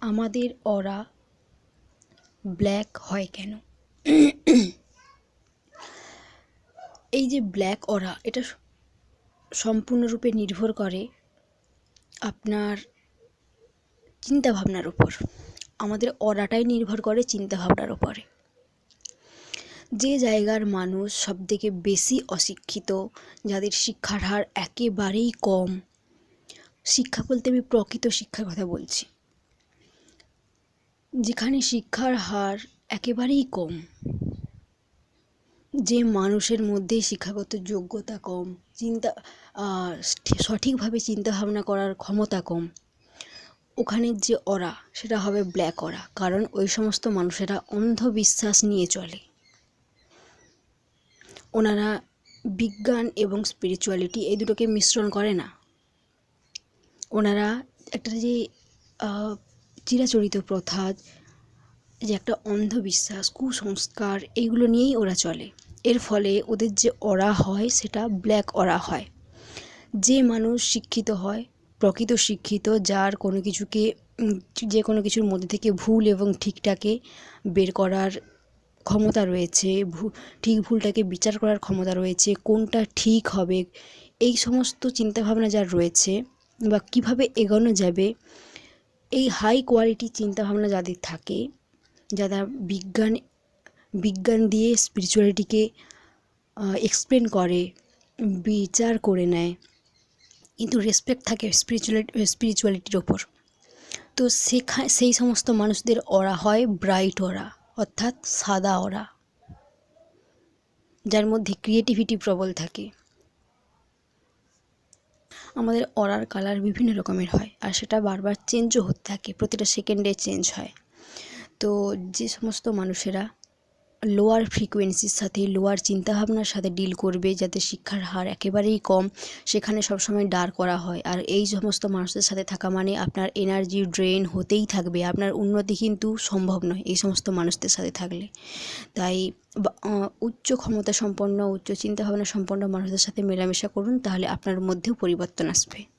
আমাদের অরা ব্ল্যাক হয় কেন? এই যে ব্ল্যাক অরা এটা সম্পূর্ণরূপে নির্ভর করে আপনার চিন্তাভাবনার উপর। আমাদের অরাটাই নির্ভর করে চিন্তাভাবনার উপরে। যে জায়গার মানুষ সবথেকে বেশি অশিক্ষিত, যাদের শিক্ষার হার একেবারেই কম, শিক্ষা বলতে আমি প্রকৃত শিক্ষার কথা বলছি। যেখানে শিক্ষার হার একেবারেই কম, যে মানুষের মধ্যে শিক্ষাগত যোগ্যতা কম, চিন্তা সঠিকভাবে চিন্তাভাবনা করার ক্ষমতা কম, ওখানে যে অরা, সেটা হবে ব্ল্যাক অরা, কারণ ওই সমস্ত মানুষেরা অন্ধবিশ্বাস নিয়ে চলে। ওনারা বিজ্ঞান এবং স্পিরিচুয়ালিটি এই দুটোকে মিশ্রণ করে না। ওনারা একটা যে চিরাচরিত প্রথা যে একটা অন্ধবিশ্বাস, কুসংস্কার এইগুলো নিয়েই ওরা চলে। এর ফলে ওদের যে অরা হয়, সেটা ব্ল্যাক অরা হয়। যে মানুষ শিক্ষিত হয়, প্রকৃত শিক্ষিত, যার কোনো কিছুকে যে কোনো কিছুর মধ্যে থেকে ভুল এবং ঠিকটাকে বের করার ক্ষমতা রয়েছে ঠিক ভুলটাকে বিচার করার ক্ষমতা রয়েছে, কোনটা ঠিক হবে, এই সমস্ত চিন্তাভাবনা যার রয়েছে, বা কীভাবে এগোনো যাবে এই হাই কোয়ালিটির চিন্তাভাবনা যাদের থাকে, যারা বিজ্ঞান বিজ্ঞান দিয়ে স্পিরিচুয়ালিটিকে এক্সপ্লেন করে, বিচার করে নেয়, কিন্তু রেসপেক্ট থাকে স্পিরিচুয়ালিটি স্পিরিচুয়ালিটির ওপর। তো সেখা, সেই সমস্ত মানুষদের অরা হয় ব্রাইট অরা, অর্থাৎ সাদা অরা, যার মধ্যে ক্রিয়েটিভিটি প্রবল থাকে। আমাদের অরার কালার বিভিন্ন রকমের হয় আর সেটা বারবার চেঞ্জও হতে থাকে, প্রতিটা সেকেন্ডে চেঞ্জ হয়। তো যে সমস্ত মানুষেরা লোয়ার ফ্রিকোয়েন্সির সাথে লোয়ার চিন্তাভাবনার সাথে ডিল করবে যাতে শিক্ষার হার একেবারেই কম। সেখানে সবসময় ডার করা হয়। আর এই সমস্ত মানুষদের সাথে থাকা মানে আপনার এনার্জি ড্রেন হতেই থাকবে। আপনার উন্নতি কিন্তু সম্ভব নয় এই সমস্ত মানুষদের সাথে থাকলে। তাই উচ্চ ক্ষমতা সম্পন্ন, উচ্চ চিন্তাভাবনা সম্পন্ন মানুষদের সাথে মেলামেশা করুন, তাহলে আপনার মধ্যেও পরিবর্তন আসবে।